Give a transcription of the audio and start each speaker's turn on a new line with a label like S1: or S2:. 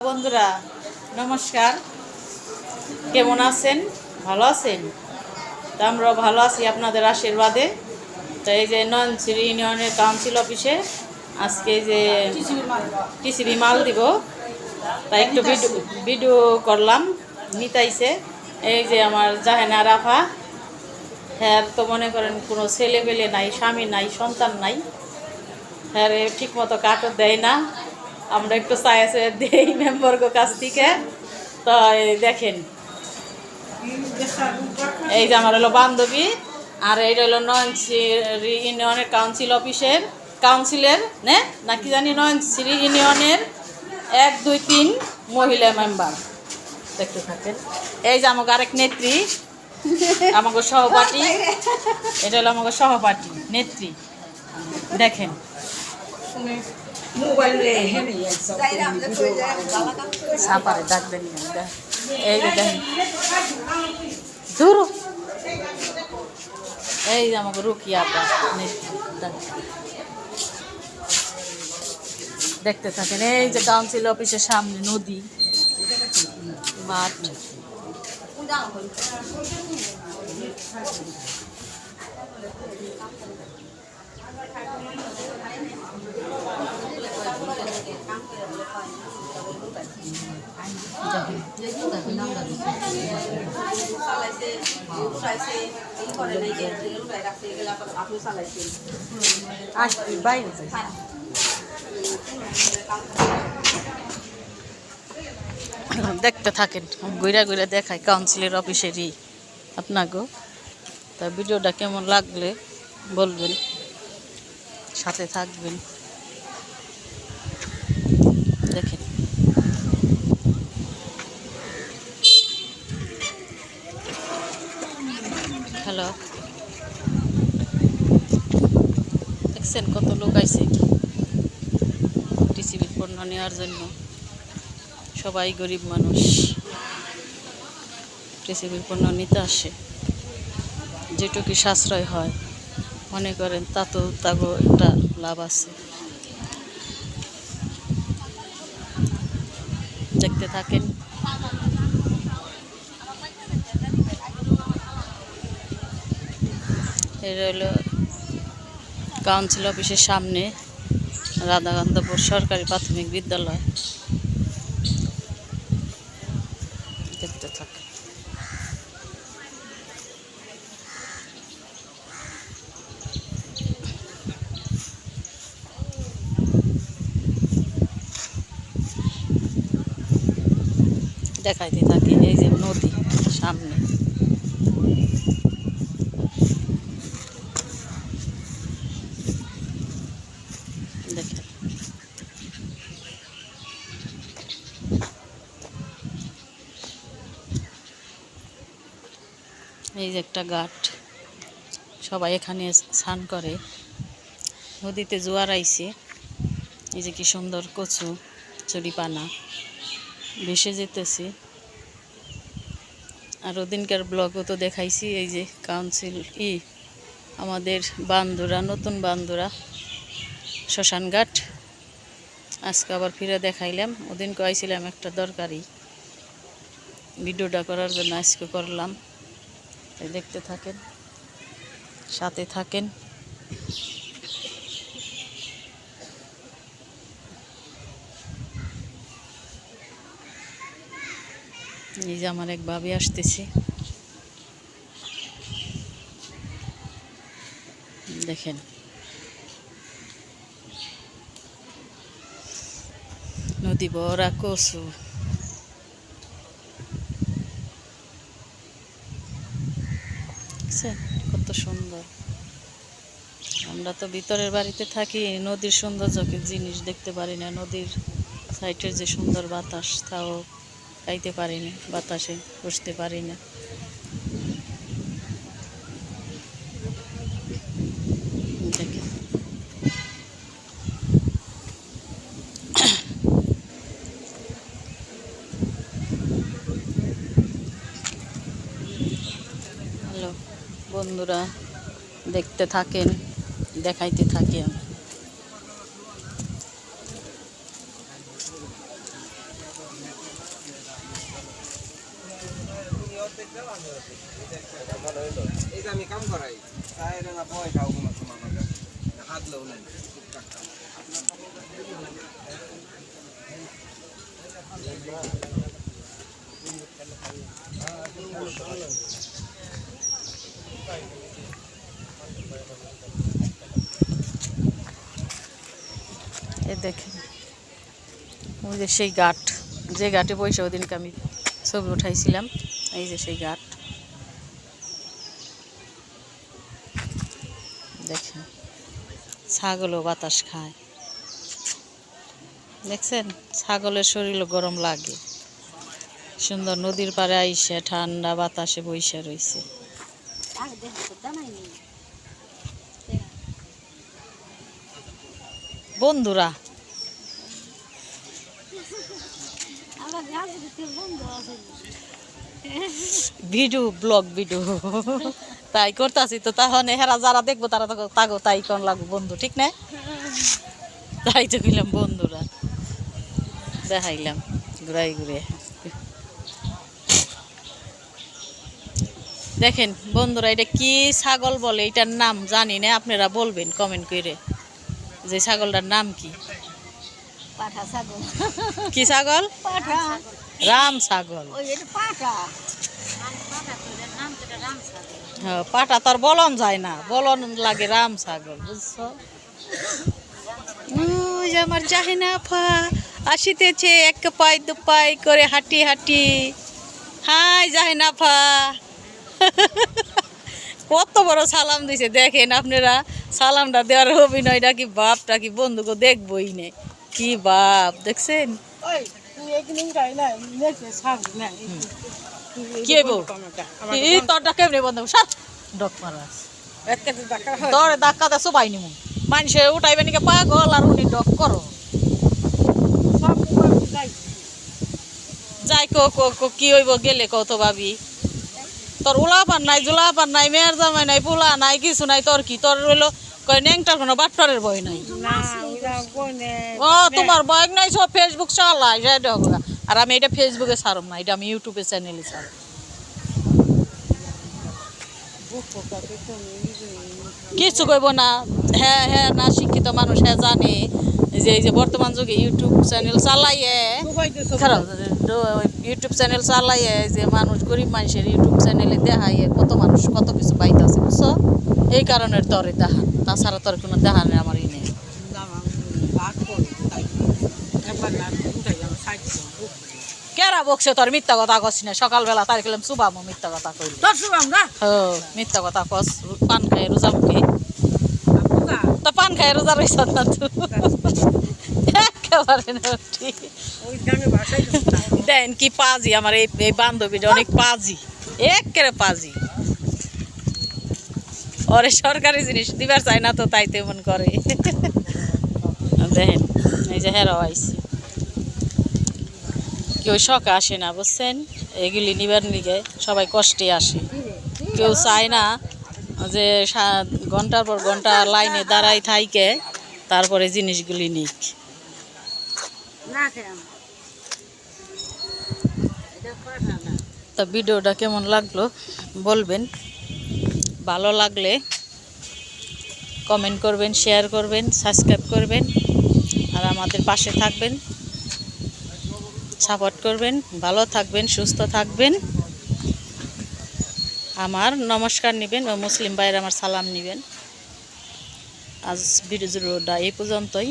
S1: বন্ধুরা নমস্কার। কেমন আছেন? ভালো আছেন? তা আমরা ভালো আছি আপনাদের আশীর্বাদে। তো এই যে নয়নশ্রী ইউনিয়নের কাউন্সিল অফিসে আজকে যে টিসিবি মাল দিব তাই একটু ভিডিও ভিডিও করলাম। নিতাইছে। এই যে আমার জাহেনা রাফা। হ্যাঁ তো মনে করেন কোনো ছেলে পেলে নাই স্বামী নাই সন্তান নাই। হ্যাঁ ঠিক মতো কাটর দেয় না। আমরা একটু চায় চায় দেই মেম্বর্গ কাছ থেকে। তো দেখেন, এই যে আমার হলো বান্ধবী, আর এইটা হলো নয়নশ্রী ইউনিয়নের কাউন্সিল অফিসের, কাউন্সিলের, নে? নাকি জানি নয়ন শ্রী ইউনিয়নের এক, দুই, তিন মহিলা মেম্বার। দেখতে থাকেন। এই যে আমাকে আরেক নেত্রী আমাকে সহপাঠী। এটা হলো আমাকে সহপাঠী, নেত্রী। দেখেন।
S2: মোবাইলে
S1: সাপারে ডাক দেন এই দেখেন দূর এই যে আমাকে রুকিয়া আপা দেখতে থাকেন এই যে কাউন্সিল অফিসের সামনে নদী। মাঠ। আসবি বাইরে দেখতে থাকেন ঘুরা ঘুরে দেখায় কাউন্সিলের অফিসেরই আপনাকেও তা ভিডিওটা কেমন লাগলে বলবেন সাথে থাকবেন। দেখেন। দেখছেন কত লোক আইছে টিসিবির পণ্য নেওয়ার জন্য। সবাই গরিব মানুষ। টিসিবির পণ্য নিতে আসে। যেটুকু সাশ্রয় হয়। মনে করেন তাতেও তাগো একটা লাভ আছে। দেখতে থাকেন। এটা হলো কাউন্সিল অফিসের সামনে রাধাকান্তপুর সরকারি প্রাথমিক বিদ্যালয়। দেখতে থাকে। দেখাইতে থাকি এই যে নদী সামনে। দেখেন। এই যে একটা ঘাট, সবাই এখানে স্নান করে। নদীতে জোয়ার আইছে। এই যে কি সুন্দর কচু চুরিপানা ভেসে যেতেছে। আর ওদিনকার ব্লগও তো দেখাইছি, এই যে কাউন্সিল ই আমাদের বান্ধুরা নতুন বান্ধুরা শ্মশানঘাট। আজকে আবার ফিরে দেখাইলাম। ওদিন কয়েছিলাম একটা দরকারি। ভিডিওটা করার জন্য আজকে করলাম। দেখতে থাকেন, সাথে থাকেন। এই যে আমার এক ভাবি আসতেছে। দেখেন নদী ওরা কচু? কত সুন্দর। আমরা তো ভিতরের বাড়িতে থাকি, নদীর সৌন্দর্যকে জিনিস দেখতে পারি না। নদীর সাইডের যে সুন্দর বাতাস, তাও খাইতে পারি না, বাতাসে বসতে পারি না দেখেন হ্যালো বন্ধুরা দেখতে থাকেন দেখাইতে থাকি আমি
S2: এই যে আমি কাম করাই তাই না পয়সাও কোনো সময় আমার কাছে হাত লেও নেই
S1: এই দেখেন ওই যে সেই ঘাট যে ঘাটে বসে ওদিনকে আমি ছবি উঠাইছিলাম, এই যে সেই ঘাট দেখেন, ছাগলও বাতাস খায়। দেখছেন, ছাগলের শরীরও গরম লাগে। সুন্দর নদীর পাড়ে আইসে ঠান্ডা বাতাসে বইসে রইছে। বন্ধুরা ভিডিও ব্লগ ভিডিও তাই করতেছি তো, তাহলে হেরা যারা দেখব তারা তো তাগো, তাই কোন লাগবো বন্ধু, ঠিক না? তাই তো গেলাম বন্ধুরা। দেখাইলাম, ঘুরাই ঘুরে। দেখেন বন্ধুরা, এটা কি ছাগল বলে? এটার নাম জানি না, আপনারা বলবেন কমেন্ট করে। যে ছাগলটার নাম কি?
S3: পাঠা ছাগল।
S1: কি ছাগল?
S3: পাঠা।
S1: রাম ছাগল।
S3: পাঠা।
S1: পাটা তোর বলন যায় না। বলন লাগে রাম ছাগল বুঝছ? আমার জাহিনা ফা আসিতেছে এক পাই দু পাই করে হাঁটি হাঁটি। হাই জাহিনা ফা কত বড় সালাম দিছে দেখেন আপনারা। সালামটা দেওয়ার অভিনয়টা কি বাপটা কি বন্ধুকে দেখবই নে। কি বাপ দেখছেন? কি হইব এই তোরটা কেমনে বন্ধ সাত। ডক মারাস
S3: একটা দেখা হয়।
S1: তোর ধাক্কাতে সবাই নিমু। মানুষে উঠাইবে নাকি পাগল আর উনি ডক করো।
S3: যাই
S1: যাই কো কো কো কি হইব গেলে কত ভাবি। তোর উলাপান নাই জুলাপান নাই মেয়ের জামাই নাই পোলা নাই কিছু নাই তোর কি? তোর রইল কয় নেংটার কোনো বাট্টরের বই নাই। ও তোমার বয়ক নাই সব ফেসবুক চালাই দেখো আর আমি এটা ফেসবুকে ছাড়ম না এটা আমি ইউটিউবে চ্যানেলে ছাড়ব। কিছু কইব না হ্যাঁ হ্যাঁ না শিক্ষিত মানুষ হ্যাঁ জানে যে এই যে বর্তমান যুগে ইউটিউব চ্যানেল চালাইয়ে খারাপ ইউটিউব চ্যানেল চালাইয়ে যে মানুষ গরিব মানুষের ইউটিউব চ্যানেলে দেখাইয়ে কত মানুষ কত কিছু পাইতেছে বুঝছ? এই কারণের তরে দেখান তাছাড়া তোর কোনো দেখানের আমার ই নেই কেরা বকছে তোর মিথ্যা কথা কস না? সকালবেলা তাই গেলাম সুবাম মিথ্যা কথা কইলি।
S3: তোর শুভাম না?
S1: ও মিথ্যা কথা কস পান খাই রোজা মুখে। তো পান খাই রোজা রইছ না তুই একেবারে না দেন কি পাজি আমার এই এই বান্ধবীটা অনেক পাজি। একেবারে পাজি। ওরে সরকারি জিনিস দিবার চায় না তো তাই তেমন করে। দেখেন এই যে হেরাও আইসি কেউ শখে আসে না বুঝছেন? এগুলি নিবার নিগে সবাই কষ্টে আসে। কেউ চায় না যে ঘণ্টার পর ঘণ্টা লাইনে দাঁড়াই থাইকে তারপরে জিনিসগুলি নিক। তা ভিডিওটা কেমন লাগল বলবেন? ভালো লাগলে কমেন্ট করবেন শেয়ার করবেন সাবস্ক্রাইব করবেন আর আমাদের পাশে থাকবেন। সাপোর্ট করবেন, ভালো থাকবেন, সুস্থ থাকবেন। আমার নমস্কার নেবেন ও মুসলিম ভাইয়ের আমার সালাম নেবেন। আজ ভিডিওটা এই পর্যন্তই।